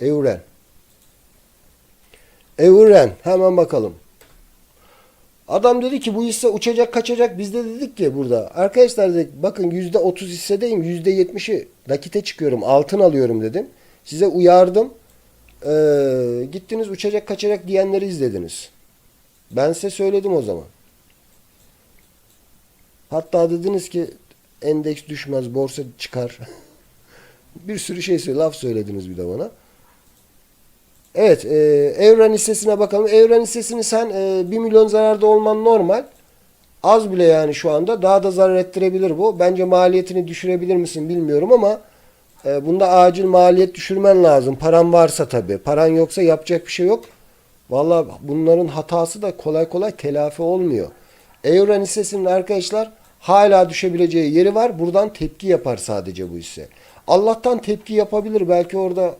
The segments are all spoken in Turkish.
Evren. Evren. Hemen bakalım. Adam dedi ki bu hisse uçacak kaçacak. Biz de dedik ki burada. Arkadaşlar dedik bakın yüzde otuz hissedeyim. Yüzde yetmişi nakite çıkıyorum. Altın alıyorum dedim. Size uyardım. Ee, gittiniz uçacak kaçacak diyenleri izlediniz. Ben size söyledim o zaman. Hatta dediniz ki endeks düşmez, borsa çıkar. bir sürü şey laf söylediniz bir de bana. Evet, e, Evren hissesine bakalım. Evren hissesini sen e, 1 milyon zararda olman normal. Az bile yani şu anda. Daha da zarar ettirebilir bu. Bence maliyetini düşürebilir misin bilmiyorum ama e, bunda acil maliyet düşürmen lazım. Paran varsa tabii. Paran yoksa yapacak bir şey yok. Valla bunların hatası da kolay kolay telafi olmuyor. Evren hissesinin arkadaşlar hala düşebileceği yeri var. Buradan tepki yapar sadece bu hisse. Allah'tan tepki yapabilir. Belki orada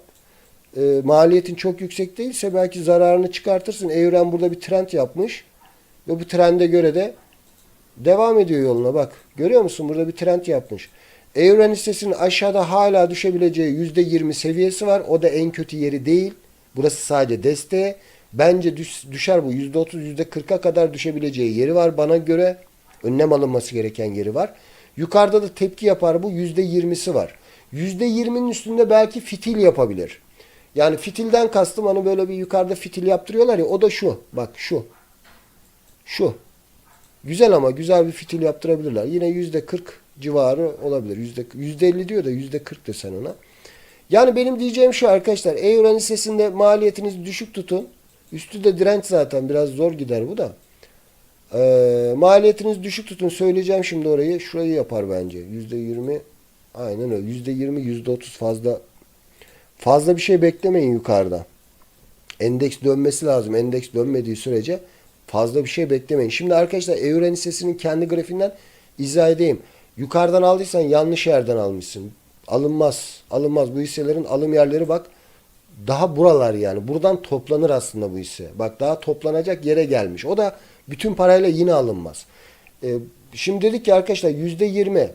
e, maliyetin çok yüksek değilse belki zararını çıkartırsın. Evren burada bir trend yapmış. Ve bu trende göre de devam ediyor yoluna bak. Görüyor musun? Burada bir trend yapmış. Evren hissesinin aşağıda hala düşebileceği %20 seviyesi var. O da en kötü yeri değil. Burası sadece desteği. Bence düş, düşer bu. %30, %40'a kadar düşebileceği yeri var bana göre. Önlem alınması gereken yeri var. Yukarıda da tepki yapar bu. %20'si var. %20'nin üstünde belki fitil yapabilir. Yani fitilden kastım hani böyle bir yukarıda fitil yaptırıyorlar ya o da şu. Bak şu. Şu. Güzel ama güzel bir fitil yaptırabilirler. Yine yüzde 40 civarı olabilir. Yüzde, yüzde 50 diyor da yüzde 40 desen ona. Yani benim diyeceğim şu arkadaşlar. Evren hissesinde maliyetinizi düşük tutun. Üstü de direnç zaten biraz zor gider bu da. Ee, maliyetinizi düşük tutun. Söyleyeceğim şimdi orayı. Şurayı yapar bence. Yüzde 20 aynen öyle. Yüzde 20 yüzde 30 fazla fazla bir şey beklemeyin yukarıda. Endeks dönmesi lazım. Endeks dönmediği sürece fazla bir şey beklemeyin. Şimdi arkadaşlar Evren hissesinin kendi grafiğinden izah edeyim. Yukarıdan aldıysan yanlış yerden almışsın. Alınmaz. Alınmaz. Bu hisselerin alım yerleri bak daha buralar yani. Buradan toplanır aslında bu hisse. Bak daha toplanacak yere gelmiş. O da bütün parayla yine alınmaz. Ee, şimdi dedik ki arkadaşlar yüzde yirmi,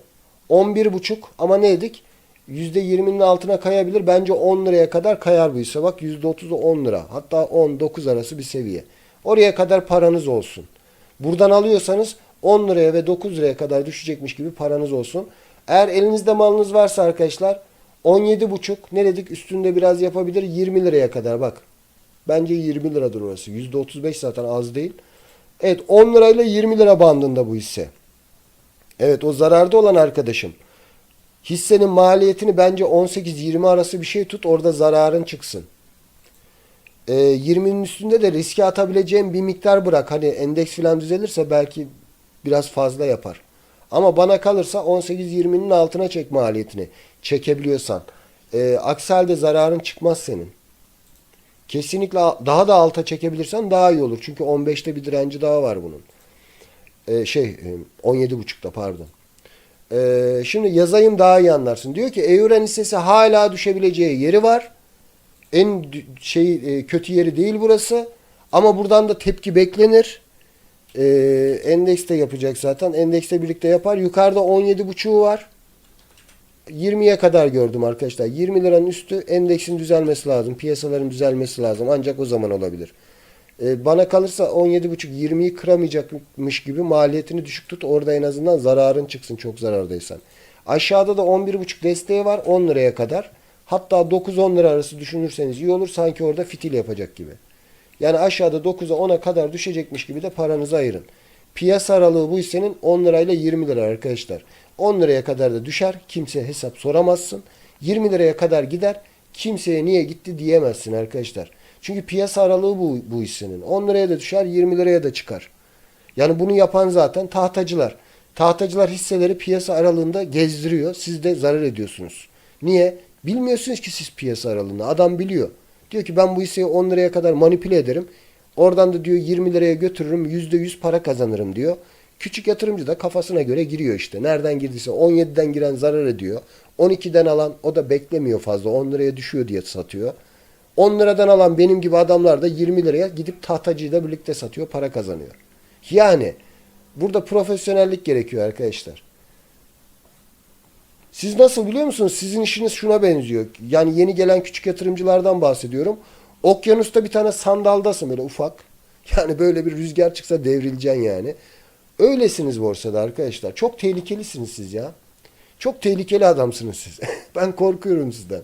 on bir buçuk ama ne dedik? Yüzde yirminin altına kayabilir. Bence 10 liraya kadar kayar bu hisse. Bak yüzde otuzu 10 lira. Hatta 10-9 arası bir seviye. Oraya kadar paranız olsun. Buradan alıyorsanız 10 liraya ve 9 liraya kadar düşecekmiş gibi paranız olsun. Eğer elinizde malınız varsa arkadaşlar 17,5 ne dedik üstünde biraz yapabilir 20 liraya kadar bak. Bence 20 liradır orası. %35 zaten az değil. Evet 10 lirayla 20 lira bandında bu hisse. Evet o zararda olan arkadaşım. Hissenin maliyetini bence 18-20 arası bir şey tut orada zararın çıksın. E, 20'nin üstünde de riske atabileceğim bir miktar bırak. Hani endeks falan düzelirse belki biraz fazla yapar. Ama bana kalırsa 18-20'nin altına çek maliyetini. Çekebiliyorsan. E, aksi halde zararın çıkmaz senin. Kesinlikle daha da alta çekebilirsen daha iyi olur. Çünkü 15'te bir direnci daha var bunun. E, şey e, 17.5'ta pardon. E, şimdi yazayım daha iyi anlarsın. Diyor ki Euren hissesi hala düşebileceği yeri var. En şey e, kötü yeri değil burası. Ama buradan da tepki beklenir. E, endekste yapacak zaten. Endekste birlikte yapar. Yukarıda 17.5'u var. 20'ye kadar gördüm arkadaşlar. 20 liranın üstü endeksin düzelmesi lazım. Piyasaların düzelmesi lazım. Ancak o zaman olabilir. E, bana kalırsa 17.5-20'yi kıramayacakmış gibi maliyetini düşük tut. Orada en azından zararın çıksın çok zarardaysan. Aşağıda da 11.5 desteği var 10 liraya kadar. Hatta 9-10 lira arası düşünürseniz iyi olur. Sanki orada fitil yapacak gibi. Yani aşağıda 9'a 10'a kadar düşecekmiş gibi de paranızı ayırın. Piyasa aralığı bu hissenin 10 lirayla 20 lira arkadaşlar. 10 liraya kadar da düşer. Kimseye hesap soramazsın. 20 liraya kadar gider. Kimseye niye gitti diyemezsin arkadaşlar. Çünkü piyasa aralığı bu, bu hissenin. 10 liraya da düşer 20 liraya da çıkar. Yani bunu yapan zaten tahtacılar. Tahtacılar hisseleri piyasa aralığında gezdiriyor. Siz de zarar ediyorsunuz. Niye? Bilmiyorsunuz ki siz piyasa aralığında. Adam biliyor. Diyor ki ben bu hisseyi 10 liraya kadar manipüle ederim. Oradan da diyor 20 liraya götürürüm %100 para kazanırım diyor. Küçük yatırımcı da kafasına göre giriyor işte. Nereden girdiyse 17'den giren zarar ediyor. 12'den alan o da beklemiyor fazla. 10 liraya düşüyor diye satıyor. 10 liradan alan benim gibi adamlar da 20 liraya gidip tahtacıyla birlikte satıyor. Para kazanıyor. Yani burada profesyonellik gerekiyor arkadaşlar. Siz nasıl biliyor musunuz? Sizin işiniz şuna benziyor. Yani yeni gelen küçük yatırımcılardan bahsediyorum. Okyanusta bir tane sandaldasın böyle ufak. Yani böyle bir rüzgar çıksa devrileceksin yani. Öylesiniz borsada arkadaşlar. Çok tehlikelisiniz siz ya. Çok tehlikeli adamsınız siz. ben korkuyorum sizden.